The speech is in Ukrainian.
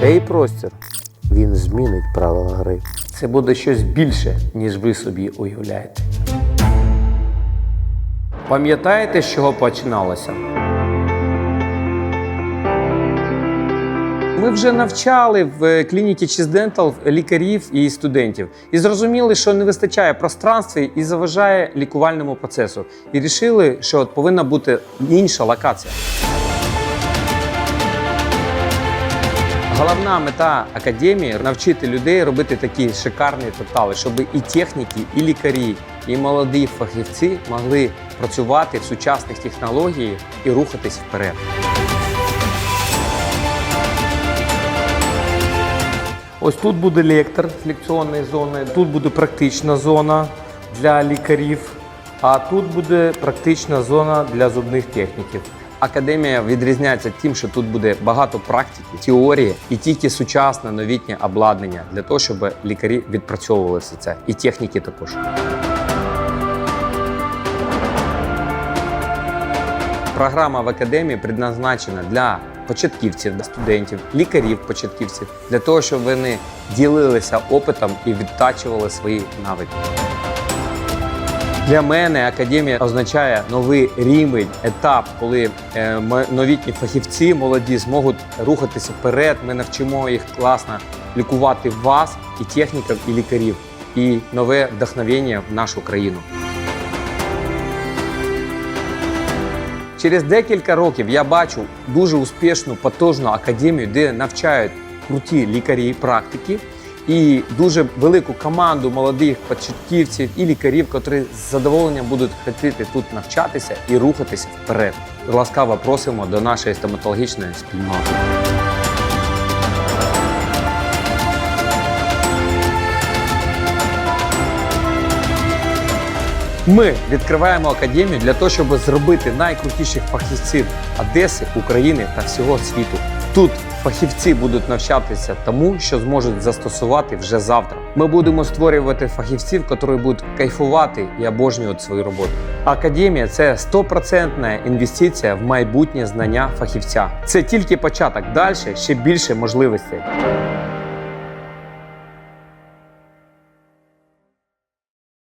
Цей простір він змінить правила гри. Це буде щось більше, ніж ви собі уявляєте. Пам'ятаєте, з чого починалося? Ми вже навчали в клініці Cheese Dental лікарів і студентів і зрозуміли, що не вистачає пространства і заважає лікувальному процесу. І вирішили, що от повинна бути інша локація. Головна мета академії навчити людей робити такі шикарні тотали, щоб і техніки, і лікарі, і молоді фахівці могли працювати в сучасних технологіях і рухатись вперед. Ось тут буде лектор з лекційної зони, тут буде практична зона для лікарів, а тут буде практична зона для зубних техніків. Академія відрізняється тим, що тут буде багато практики, теорії і тільки сучасне новітнє обладнання для того, щоб лікарі відпрацьовували все це, і техніки також. Програма в академії предназначена для початківців, для студентів, лікарів, початківців, для того, щоб вони ділилися опитом і відтачували свої навики. Для мене академія означає новий рівень, етап, коли е, новітні фахівці молоді зможуть рухатися вперед. Ми навчимо їх класно лікувати вас, і техніків, і лікарів, і нове вдохновення в нашу країну. Через декілька років я бачу дуже успішну потужну академію, де навчають круті лікарі практики, і дуже велику команду молодих початківців і лікарів, котрі з задоволенням будуть хотіти тут навчатися і рухатися вперед. Ласкаво просимо до нашої стоматологічної спільноти. Ми відкриваємо академію для того, щоб зробити найкрутіших фахівців Одеси, України та всього світу. Тут фахівці будуть навчатися тому, що зможуть застосувати вже завтра. Ми будемо створювати фахівців, які будуть кайфувати і обожнювати свою роботу. Академія це стопроцентна інвестиція в майбутнє знання фахівця. Це тільки початок. Далі ще більше можливостей.